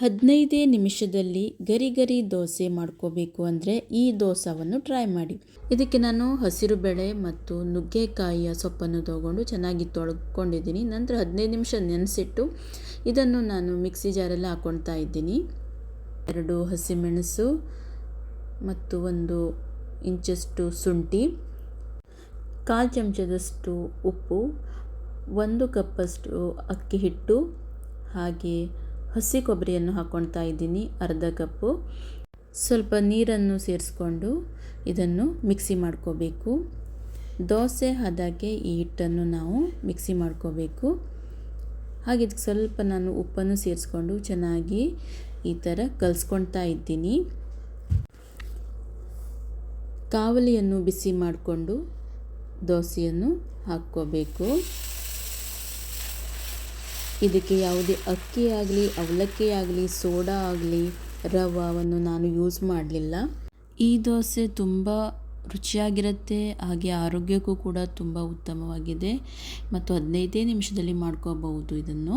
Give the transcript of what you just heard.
ಹದಿನೈದೇ ನಿಮಿಷದಲ್ಲಿ ಗರಿ ಗರಿ ದೋಸೆ ಮಾಡ್ಕೋಬೇಕು ಅಂದರೆ ಈ ದೋಸವನ್ನು ಟ್ರೈ ಮಾಡಿ. ಇದಕ್ಕೆ ನಾನು ಹಸಿರು ಬೇಳೆ ಮತ್ತು ನುಗ್ಗೆಕಾಯಿಯ ಸೊಪ್ಪನ್ನು ತೊಗೊಂಡು ಚೆನ್ನಾಗಿ ತೊಳ್ಕೊಂಡಿದ್ದೀನಿ. ನಂತರ ಹದಿನೈದು ನಿಮಿಷ ನೆನೆಸಿಟ್ಟು ಇದನ್ನು ನಾನು ಮಿಕ್ಸಿ ಜಾರಲ್ಲಿ ಹಾಕ್ಕೊಳ್ತಾ ಇದ್ದೀನಿ. ಎರಡು ಹಸಿಮೆಣಸು ಮತ್ತು ಒಂದು ಇಂಚಷ್ಟು ಶುಂಠಿ, ಕಾಲು ಚಮಚದಷ್ಟು ಉಪ್ಪು, ಒಂದು ಕಪ್ಪಷ್ಟು ಅಕ್ಕಿ ಹಿಟ್ಟು, ಹಾಗೆ ಹಸಿ ಕೊಬ್ಬರಿಯನ್ನು ಹಾಕ್ಕೊಳ್ತಾ ಇದ್ದೀನಿ ಅರ್ಧ ಕಪ್ಪು. ಸ್ವಲ್ಪ ನೀರನ್ನು ಸೇರಿಸ್ಕೊಂಡು ಇದನ್ನು ಮಿಕ್ಸಿ ಮಾಡ್ಕೋಬೇಕು. ದೋಸೆ ಹದಕ್ಕೆ ಈ ಹಿಟ್ಟನ್ನು ನಾವು ಮಿಕ್ಸಿ ಮಾಡ್ಕೋಬೇಕು. ಹಾಗೆ ಇದಕ್ಕೆ ಸ್ವಲ್ಪ ನಾನು ಉಪ್ಪನ್ನು ಸೇರಿಸ್ಕೊಂಡು ಚೆನ್ನಾಗಿ ಈ ಥರ ಕಲಿಸ್ಕೊಳ್ತಾ ಇದ್ದೀನಿ. ಕಾವಲಿಯನ್ನು ಬಿಸಿ ಮಾಡಿಕೊಂಡು ದೋಸೆಯನ್ನು ಹಾಕ್ಕೋಬೇಕು. ಇದಕ್ಕೆ ಯಾವುದೇ ಅಕ್ಕಿ ಆಗಲಿ, ಅವಲಕ್ಕಿ ಆಗಲಿ, ಸೋಡಾ ಆಗಲಿ ರವವನ್ನು ನಾನು ಯೂಸ್ ಮಾಡಲಿಲ್ಲ. ಈ ದೋಸೆ ತುಂಬ ರುಚಿಯಾಗಿರುತ್ತೆ, ಹಾಗೆ ಆರೋಗ್ಯಕ್ಕೂ ಕೂಡ ತುಂಬ ಉತ್ತಮವಾಗಿದೆ. ಮತ್ತು ಹದಿನೈದೇ ನಿಮಿಷದಲ್ಲಿ ಮಾಡ್ಕೋಬಹುದು ಇದನ್ನು.